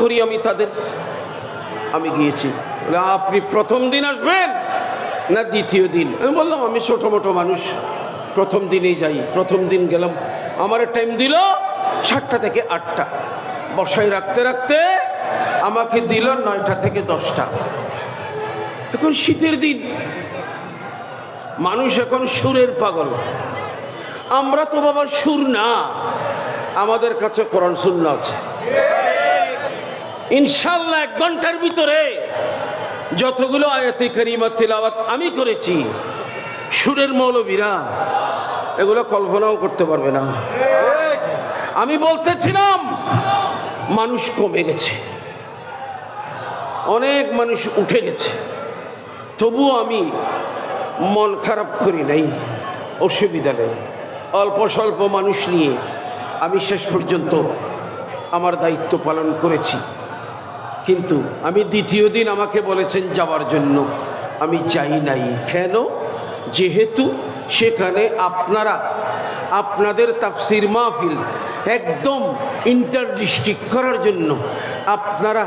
করি আমি তাদের। আমি গিয়েছি। আপনি প্রথম দিন আসবেন না দ্বিতীয় দিন? আমি বললাম, আমি ছোট মোটো মানুষ। প্রথম দিনেই যাই, প্রথম দিন গেলাম। আমার টাইম দিল সাতটা থেকে আটটা। বসায় রাখতে রাখতে আমাকে দিল নয়টা থেকে দশটা। এখন শীতের দিন। মানুষ এখন সুরের পাগল। আমরা তো বাবা সুর না। আমাদের কাছে কোরআন শূন্য আছে। ইনশাল্লাহ এক ঘণ্টার ভিতরে যতগুলো আয়াতে করিমা তেলাওয়াত আমি করেছি, সুরের মৌলবীরা এগুলো কল্পনাও করতে পারবে না। আমি বলতেছিলাম, মানুষ কমে গেছে। অনেক মানুষ উঠে গেছে। তবুও আমি মন খারাপ করি নাই, অসুবিধা নেই। অল্প স্বল্প মানুষ নিয়ে আমি শেষ পর্যন্ত আমার দায়িত্ব পালন করেছি। কিন্তু আমি দ্বিতীয় দিন আমাকে বলেছেন যাওয়ার জন্য। আমি যাই নাই। কেন? যেহেতু সেখানে আপনারা, আপনাদের তাফসির মাহফিল একদম ইন্টার ডিস্ট্রিক্ট করার জন্য আপনারা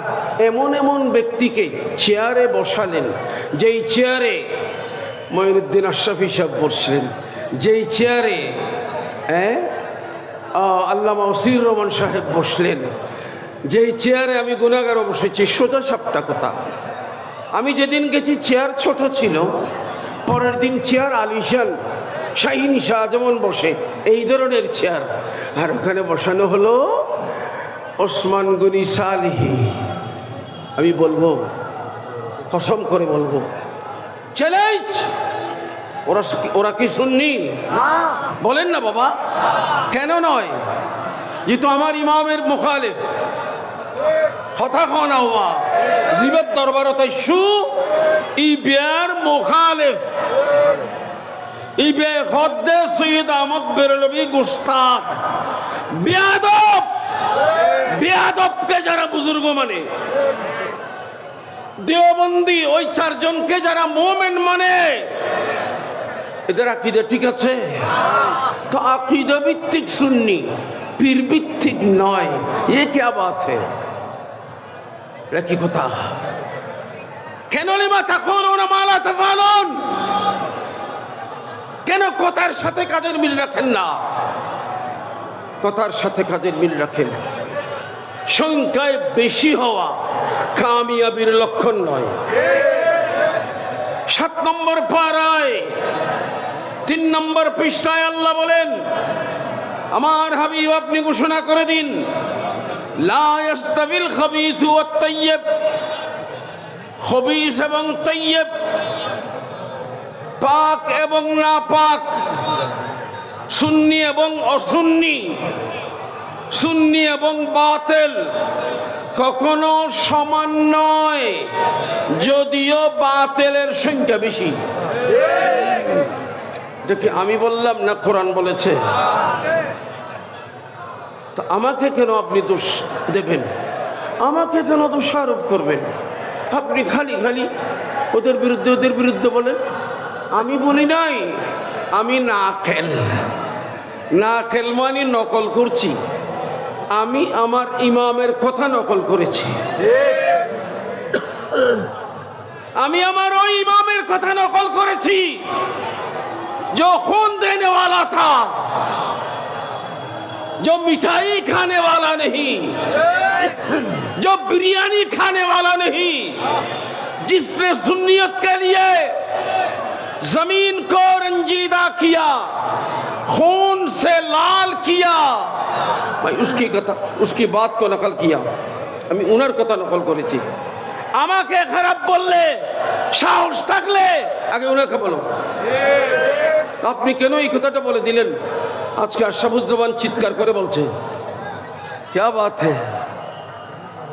এমন এমন ব্যক্তিকে চেয়ারে বসালেন, যেই চেয়ারে মঈনুদ্দিন আশরাফি সাহেব বসলেন, যেই চেয়ারে হ্যাঁ আল্লামা ওসির রহমান সাহেব বসলেন যেই চেয়ারে আমি গুণাগারও বসেছি সোজা সাপটা কথা? আমি যেদিন গেছি চেয়ার ছোট ছিল। পরের দিন চেয়ার আলিশান শাহিন শাহ যেমন বসে এই ধরনের চেয়ার। আর ওখানে বসানো হলো ওসমান গনি সালিহি। আমি বলব কসম করে বলব চ্যালেঞ্জ ওরা ওরা কি শুননি বলেন না বাবা। কেন নয়? যেহেতু আমার ইমামের মুখালেফ। কথা কও না বাবা জীবের দরবারত শু, ই বিয়ার মুখালেফ। ই বে খদ্দে সৈয়দ আহমদ বেরলবি গুস্তাখ। বিয়াদব! বিয়াদবকে যারা বুজুর্গ মানে দেওবন্দি ওই চারজনকে যারা মোমেন মানে এদের আকিদা ঠিক আছে? তো আকিদা ভিত্তিক শুননি পীর ভিত্তিক নয়, এ কে বাত হে? এটা কি কথা। কেন লিমা তাকুলুনা মা লা তাফালুন? কেন কথার সাথে কাজের মিল রাখেন না? কথার সাথে কাজের মিল রাখেন। সংখ্যায় বেশি হওয়া কামিয়াবির লক্ষণ নয়। সাত নম্বর পাড়ায় তিন নম্বর পৃষ্ঠায় আল্লাহ বলেন আমার হাবিব আপনি ঘোষণা করে দিন লা ইয়াস্তাবিল খাবিস ওয়াত তাইয়্যিব। খবিস এবং তাইয়্যিব, পাক এবং না পাক সুন্নি এবং অসুন্নি, সুন্নি এবং বাতেল, কখনো সমান নয়, যদিও বাতেলের সংখ্যা বেশি। আমি বললাম না কোরআন বলেছে? তো আমাকে কেন আপনি দোষ দেবেন? আমাকে কেন দোষারোপ করবেন? আপনি খালি খালি ওদের বিরুদ্ধে ওদের বিরুদ্ধে বলেন। আমি বলি নাই, আমি না খেল না খেল মানে নকল করছি। আমি আমার ইমামের কথা নকল করেছি। আমি আমার ওই ইমামের কথা নকল করেছি। যখন দেনেওয়ালা তা जो मिठाई खाने वाला नहीं जो बिरयानी खाने वाला नहीं जिसने सुन्नियत के लिए जमीन को रंजीदा किया खून से लाल किया भाई उसकी कथा उसकी बात को नकल किया আমি উনার কথা নকল করেছি আমাকে খারাপ বললে সাহস থাকলে আগে উনাকে বলো আপনি কেন এই কথাটা বলে দিলেন আজকে আশরাফুজ্জামান চিৎকার করে বলছে ক্যা বাত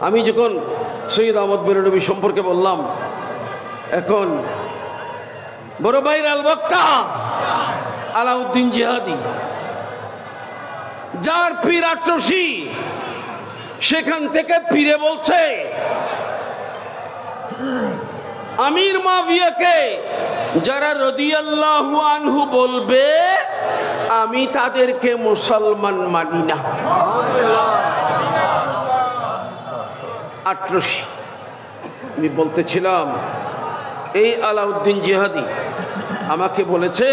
আমি যখন সৈয়দ আহমদ বেরনবী সম্পর্কে বললাম, এখন বড় ভাইয়ের আল বক্তা আলাউদ্দিন জিহাদি, যার পীর আটরশি সেখান থেকে পীরে বলছে, আমির মাবিয়াকে যারা রদিয়াল্লাহু আনহু বলবে আমি তাদেরকে মুসলমান মানি না। আটরশি। আমি বলতেছিলাম, এই আলাউদ্দিন জিহাদি আমাকে বলেছে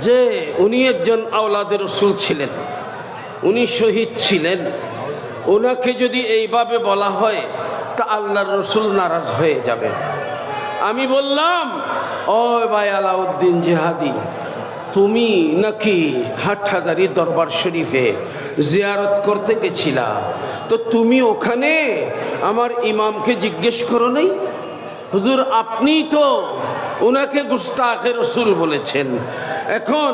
যে, উনি একজন আওলাদের রসুল ছিলেন। উনি শহীদ ছিলেন। ওনাকে যদি এইভাবে বলা হয়, তা আল্লাহর রসুল নারাজ হয়ে যাবে। আমি বললাম ও ভাই আলাউদ্দিন জেহাদি তুমি নাকি হাটহাজারি দরবার শরীফে জিয়ারত করতে গেছিলা? তো তুমি ওখানে আমার ইমামকে জিজ্ঞেস করো নাই? হুজুর, আপনি তো ওনাকে গুস্তাখে রসুল বলেছেন। এখন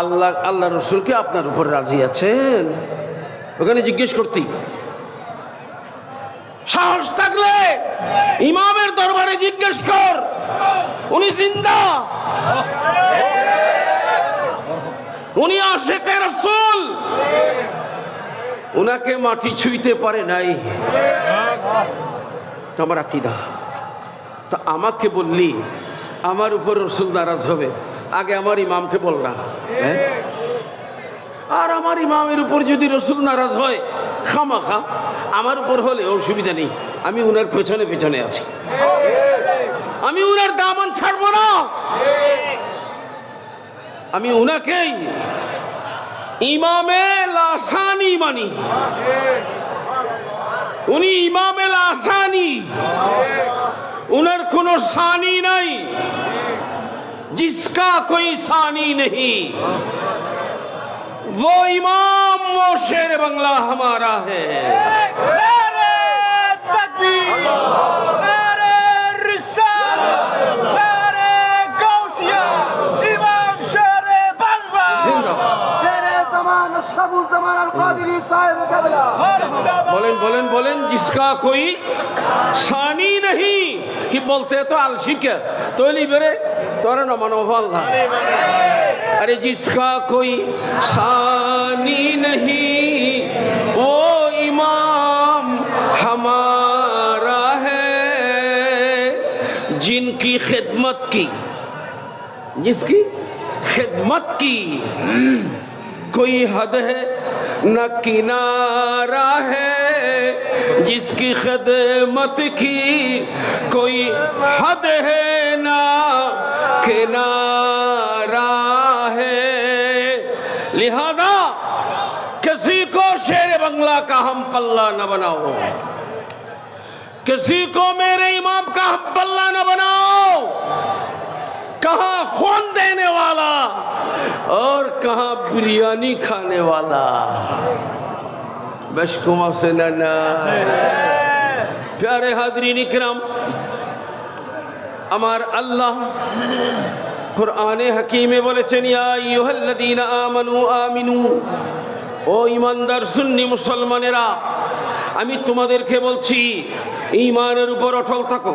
আল্লাহ আল্লাহ রসুলকে আপনার উপর রাজি আছেন? ওখানে জিজ্ঞেস করতি সাহস থাকলে ইমামের দরবারে জিজ্ঞেস কর। উনি জিন্দা। উনি আশেকে রসুল। উনাকে মাটি ছুঁইতে পারে নাই। আমার আকিদা। তা আমাকে বললি, আমার উপর রসুল নারাজ হবে। আগে আমার ইমামকে বল না। হ্যাঁ? আর আমার ইমামের উপর যদি রসুল নারাজ হয় খামাখা আমার উপর হলে অসুবিধা নেই। আমি উনার পেছনে পেছনে আছি। আমি উনার দামান ছাড়বো না। আমি উনাকেই ইমামে লাসানি মানি উনি ইমামে লাসানি উনার কোনো সানি নাই जिसका कोई सानी नहीं वो इमाम वो शेर बंगला हमारा है بولیں، جس کا کوئی ثانی نہیں کہ تو তো আলশিকা تو বেরে তোর না মনোভাল না ارے جس کا کوئی ثانی نہیں، وہ امام ہمارا ہے، جن کی خدمت کی۔ جس کی خدمت کی۔ کوئی حد ہے، نہ کنارہ ہے۔ جس کی خدمت کی کوئی حد ہے نہ کنارہ ہے۔ لہذا کسی کو شیر بنگلہ کا ہم پلہ نہ بناؤ۔ کسی کو میرے امام کا ہم پلہ نہ بناؤ۔ کہاں خون دینے والا اور کہاں بریانی کھانے والا۔ বেশ কম আছে না না। প্যারে হাজরিন ইকরাম, আমার আল্লাহ কোরআনে হাকিমে বলেছেন, ইয়া আমানু আমিনু, ও ইমানদার সুন্নি মুসলমানেরা, আমি তোমাদেরকে বলছি ইমানের উপর অটল থাকো।